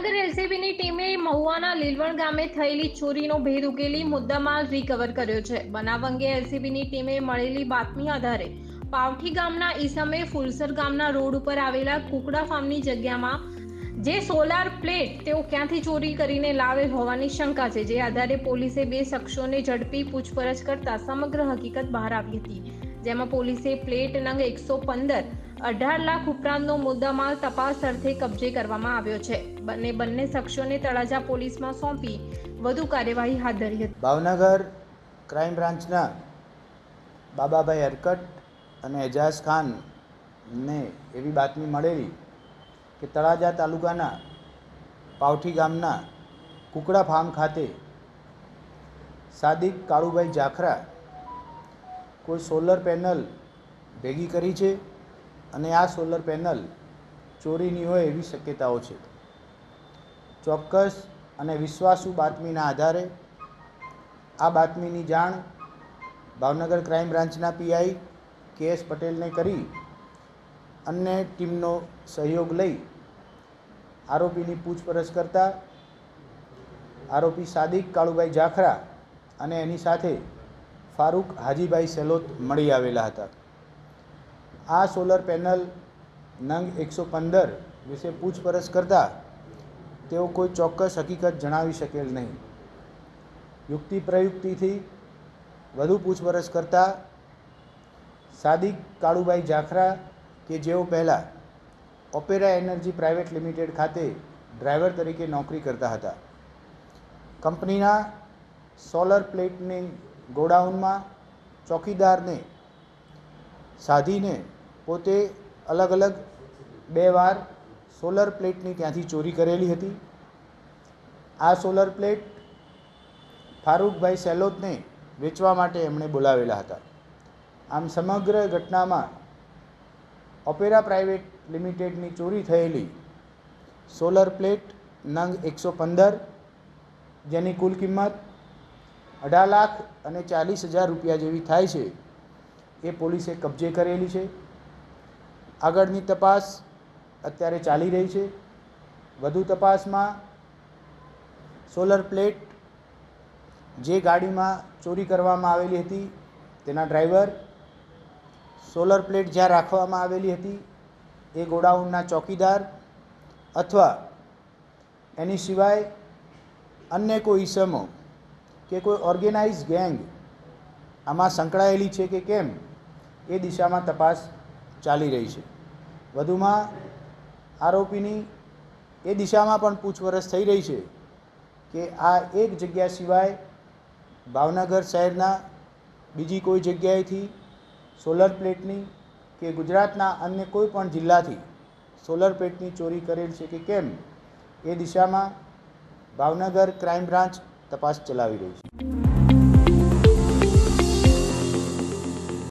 ભાવનગર એલસીબીની ટીમે મહુવાના લીલવણ ગામે થયેલી ચોરીનો ભેદ ઉકેલી મુદ્દામાલ રિકવર કર્યો છે. બનાવ અંગે એલસીબીની ટીમે મળેલી બાતમી આધારે પાવઠી ગામના ઈસમે ફુલસર ગામના રોડ ઉપર આવેલા કુકડા ફાર્મની જગ્યામાં જે સોલાર પ્લેટ તેઓ ક્યાંથી ચોરી કરીને લાવેલ હોવાની શંકા છે. જે આધારે પોલીસે બે શખ્સોને ઝડપી પૂછપરછ કરતા સમગ્ર હકીકત બહાર આવી હતી. જેમાં પોલીસે પ્લેટ નંગ એકસો પંદર અઢાર લાખ ઉપરાંતનો મુદ્દામાલ તપાસ અર્થે કબજે કરવામાં આવ્યો છે. બંને બંને શખ્સોને તળાજા પોલીસમાં સોંપી વધુ કાર્યવાહી હાથ ધરી હતી. ભાવનગર ક્રાઇમ બ્રાન્ચના બાબાભાઈ હરકટ અને એજાઝ ખાનને એવી બાતમી મળેલી કે તળાજા તાલુકાના પાવઠી ગામના કુકડા ફાર્મ ખાતે સાદિક કાળુભાઈ જાખરા કોઈ સોલર પેનલ ભેગી કરી છે. અને આ સોલર પેનલ ચોરીની હોય એવી શક્યતાઓ છે. ચોક્કસ અને વિશ્વાસુ બાતમીના આધારે આ બાતમીની જાણ ભાવનગર ક્રાઇમ બ્રાન્ચના પીઆઈ કે એસ પટેલને કરી અન્ય ટીમનો સહયોગ લઈ આરોપીની પૂછપરછ કરતા આરોપી સાદિક કાળુભાઈ જાખરા અને એની સાથે ફારૂક હાજીભાઈ સેલોત મળી આવેલા હતા. આ સોલર પેનલ નંગ એકસો પંદર વિશે પૂછપરછ કરતા તેઓ કોઈ ચોક્કસ હકીકત જણાવી શકેલ નહીં. યુક્તિ પ્રયુક્તિથી વધુ પૂછપરછ કરતા સાદિક કાળુભાઈ જાખરા કે જેઓ પહેલાં ઓપેરા એનર્જી પ્રાઇવેટ લિમિટેડ ખાતે ડ્રાઈવર તરીકે નોકરી કરતા હતા. કંપનીના સોલર પ્લેટની ગોડાઉનમાં ચોકીદારને સાધીને પોતે અલગ અલગ બે વાર સોલર પ્લેટની ત્યાંથી ચોરી કરેલી હતી. આ સોલર પ્લેટ ફારૂકભાઈ સેલોતને વેચવા માટે એમણે બોલાવેલા હતા. આમ સમગ્ર ઘટનામાં ઓપેરા પ્રાઇવેટ લિમિટેડની ચોરી થયેલી સોલર પ્લેટ નંગ એકસો પંદર જેની કુલ કિંમત અઢાર લાખ અને ચાલીસ હજાર રૂપિયા જેવી થાય છે એ પોલીસે કબજે કરેલી છે. આગળની તપાસ અત્યારે ચાલી રહી છે. વધુ તપાસમાં સોલર પ્લેટ જે ગાડીમાં ચોરી કરવામાં આવેલી હતી તેના ડ્રાઈવર, સોલર પ્લેટ જ્યાં રાખવામાં આવેલી હતી એ ગોડાઉનના ચોકીદાર અથવા એની સિવાય અન્ય કોઈ ઈસમો કે કોઈ ઓર્ગેનાઇઝ ગેંગ આમાં સંકળાયેલી છે કે કેમ એ દિશામાં તપાસ ચાલી રહી છે. વધુમાં આરોપીની એ દિશામાં પણ પૂછપરછ થઈ રહી છે કે આ એક જગ્યા સિવાય ભાવનગર શહેરના બીજી કોઈ જગ્યાએથી સોલર પ્લેટની કે ગુજરાતના અન્ય કોઈ પણ જિલ્લાથી સોલર પ્લેટની ચોરી કરેલ છે કે કેમ, એ દિશામાં ભાવનગર ક્રાઇમ બ્રાન્ચ તપાસ ચલાવી રહી છે.